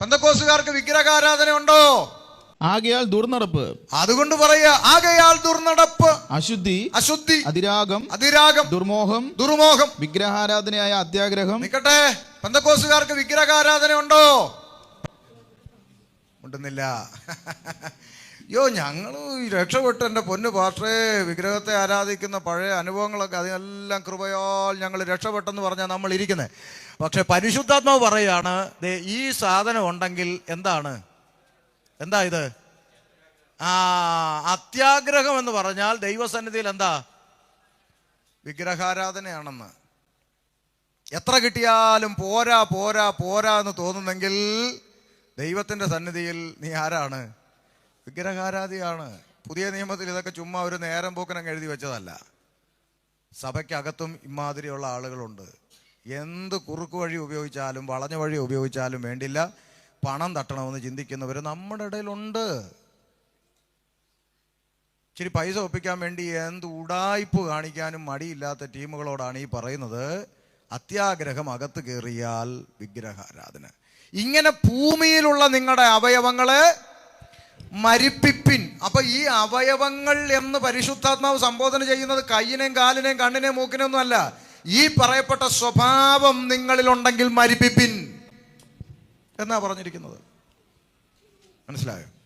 പെന്തക്കോസുകാർക്ക് വിഗ്രഹാരാധന ഉണ്ടോ ആകയാൽ ദുർനടപ്പ്. അതുകൊണ്ട് പറയുക ആകയാൽ ദുർനടപ്പ്. അശുദ്ധി അശുദ്ധി അതിരാഗം അതിരാഗം ദുർമോഹം ദുർമോഹം. വിഗ്രഹാരാധനയായ അത്യാഗ്രഹം. നിക്കട്ടെ പന്തക്കോസുകാർക്ക് വിഗ്രഹാരാധന ഉണ്ടോ ഉണ്ടെന്നില്ല യോ ഞങ്ങൾ രക്ഷപ്പെട്ട് എന്റെ പൊന്നു പാർട്ടേ വിഗ്രഹത്തെ ആരാധിക്കുന്ന പഴയ അനുഭവങ്ങളൊക്കെ അതിനെല്ലാം കൃപയാൽ ഞങ്ങൾ രക്ഷപ്പെട്ടെന്ന് പറഞ്ഞാൽ നമ്മൾ ഇരിക്കുന്നത് പക്ഷെ പരിശുദ്ധാത്മാവ് പറയുകയാണ് ഈ സാധനം ഉണ്ടെങ്കിൽ എന്താണ്? എന്താ ഇത്? ആ അത്യാഗ്രഹം എന്ന് പറഞ്ഞാൽ ദൈവസന്നിധിയിൽ എന്താ? വിഗ്രഹാരാധനയാണെന്ന്. എത്ര കിട്ടിയാലും പോരാ പോരാ പോരാ എന്ന് തോന്നുന്നെങ്കിൽ ദൈവത്തിന്റെ സന്നിധിയിൽ നീ ആരാണ്? വിഗ്രഹാരാധിയാണ്. പുതിയ നിയമത്തിൽ ഇതൊക്കെ ചുമ്മാ ഒരു നേരം പോക്കനങ്ങ് എഴുതി വെച്ചതല്ല. സഭയ്ക്കകത്തും ഇമാതിരിയുള്ള ആളുകളുണ്ട്. എന്ത് കുറുക്ക് വഴി ഉപയോഗിച്ചാലും വളഞ്ഞ വഴി ഉപയോഗിച്ചാലും വേണ്ടില്ല. പണം തട്ടണമെന്ന് ചിന്തിക്കുന്നവർ നമ്മുടെ ഇടയിലുണ്ട്. ഇച്ചിരി പൈസ ഒപ്പിക്കാൻ വേണ്ടി എന്ത് ഉടായ്പ് കാണിക്കാനും മടിയില്ലാത്ത ടീമുകളോടാണ് ഈ പറയുന്നത്. അത്യാഗ്രഹം അകത്ത് കയറിയാൽ വിഗ്രഹാരാധന. ഇങ്ങനെ ഭൂമിയിലുള്ള നിങ്ങളുടെ അവയവങ്ങളെ മരിപ്പിപ്പിൻ. അപ്പൊ ഈ അവയവങ്ങൾ എന്ന് പരിശുദ്ധാത്മാവ് സംബോധന ചെയ്യുന്നത് കയ്യിനെയും കാലിനെയും കണ്ണിനെയും മൂക്കിനെയും അല്ല. ഈ പറയപ്പെട്ട സ്വഭാവം നിങ്ങളിലുണ്ടെങ്കിൽ മരിപ്പിപ്പിൻ. എന്നാ പറഞ്ഞിരിക്കുന്നത്? മനസ്സിലായോ?